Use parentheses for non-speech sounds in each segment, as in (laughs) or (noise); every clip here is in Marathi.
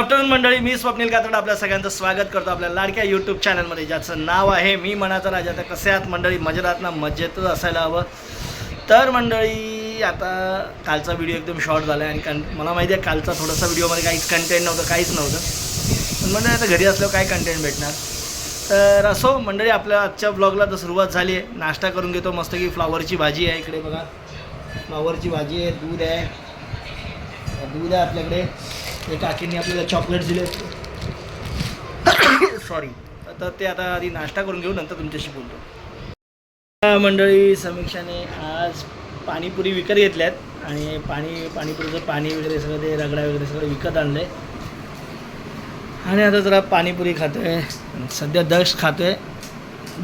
आफ्टरनून मंडळी मी स्वप्नील कातड आपल्या सगळ्यांचं स्वागत करतो आपल्या लाडक्या यूट्यूब चॅनलमध्ये ज्याचं नाव आहे मी मनाचा राजा. तर कसे आहात मंडळी? मजेदात ना? मजेतच असायला हवं. तर मंडळी आता कालचा व्हिडिओ एकदम शॉर्ट झाला आहे आणि कं मला माहिती आहे कालचा थोडासा व्हिडिओमध्ये काहीच कंटेंट नव्हतं काहीच नव्हतं. पण मंडळी आता घरी असल्यावर काय कंटेंट भेटणार? तर असो मंडळी आपल्या आजच्या ब्लॉगला तर सुरुवात झाली आहे. नाश्ता करून घेतो मस्त की फ्लावरची भाजी आहे इकडे बघा. फ्लावरची भाजी आहे दूध आहे. दूध आहे आपल्याकडे. ते काकींनी आपल्याला चॉकलेट दिले सॉरी तर ते आता आधी नाश्ता करून घेऊ नंतर तुमच्याशी बोलतो. मंडळी समीक्षाने आज पाणीपुरी विकत घेतल्यात आणि पाणी पाणीपुरीचं पाणी वगैरे सगळं ते रगडा वगैरे सगळं विकत आणलं आहे आणि आता जरा पाणीपुरी खातो आहे सध्या दक्ष खातो आहे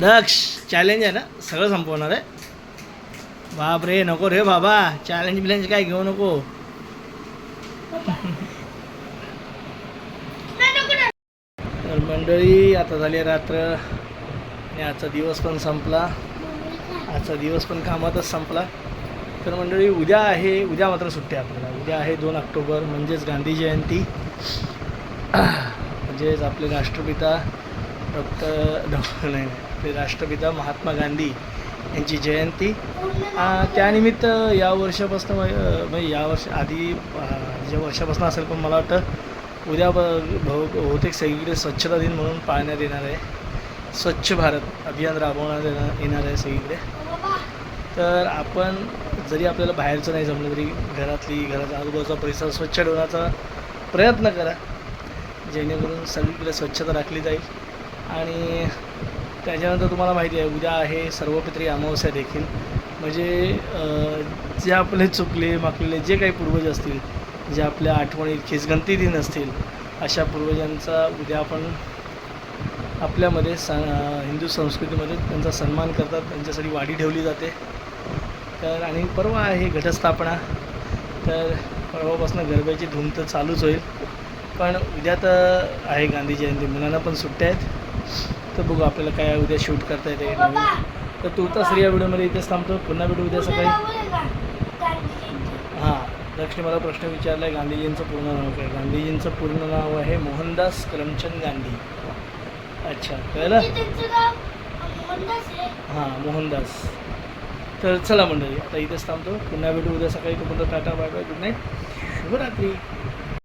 दक्ष चॅलेंज आहे ना? सगळं संपवणार आहे. बाप रे नको रे बाबा. चॅलेंज बिलेंज काय घेऊ नको. (laughs) तर मंडळी आता झाली रात्र. आणि आजचा दिवस पण संपला. आजचा दिवस पण कामातच संपला. तर मंडळी उद्या आहे उद्या मात्र सुट्टी आपल्याला. उद्या आहे दोन ऑक्टोबर म्हणजेच गांधी जयंती. म्हणजेच आपले राष्ट्रपिता डॉक्टर डॉक्टर नाही आपले राष्ट्रपिता महात्मा गांधी यांची जयंती. त्यानिमित्त या वर्षापासून म्हणजे या वर्ष आधी ज्या वर्षापासून असेल पण मला वाटतं उद्या ब बहुतेक सगळीकडे स्वच्छता दिन म्हणून पाळण्यात येणार आहे. स्वच्छ भारत अभियान राबवण्यात येणार येणार आहे सगळीकडे. तर आपण जरी आपल्याला बाहेरचं नाही जमलं तरी घरातली घराचा आजूबाजूचा परिसर स्वच्छ ठेवण्याचा प्रयत्न करा. जेणेकरून सगळीकडे स्वच्छता राखली जाईल. आणि त्याच्यानंतर तुम्हाला माहिती आहे उद्या आहे सर्वपित्री अमावस्या देखील. म्हणजे जे आपले चुकले माकलेले जे काही पूर्वज असतील जे आपल्या आठवणी खिसगंती दिन असतील अशा पूर्वजांचा उद्या आपण आपल्यामध्ये स हिंदू संस्कृतीमध्ये त्यांचा सन्मान करतात त्यांच्यासाठी वाडी ठेवली जाते. तर आणि परवा आहे घटस्थापना तर परवापासून गरब्याची धूम तर चालूच होईल. पण उद्या तर आहे गांधी जयंती मुलांना पण सुट्ट्या आहेत. तर बघू आपल्याला काय उद्या शूट करता येते. नवीन तर तू तर या व्हिडिओमध्ये इथेच थांबतो पुन्हा भेटू उद्या सकाळी. हां. दक्षिण मला प्रश्न विचारला आहे गांधीजींचं पूर्ण नाव काय? गांधीजींचं पूर्ण नाव आहे मोहनदास करमचंद गांधी. अच्छा कळलं? हां मोहनदास. तर चला मंडळी आता इथेच थांबतो. पुन्हा भेटू उद्या सकाळी. तोपर्यंत tata bye bye good night शुभरात्री.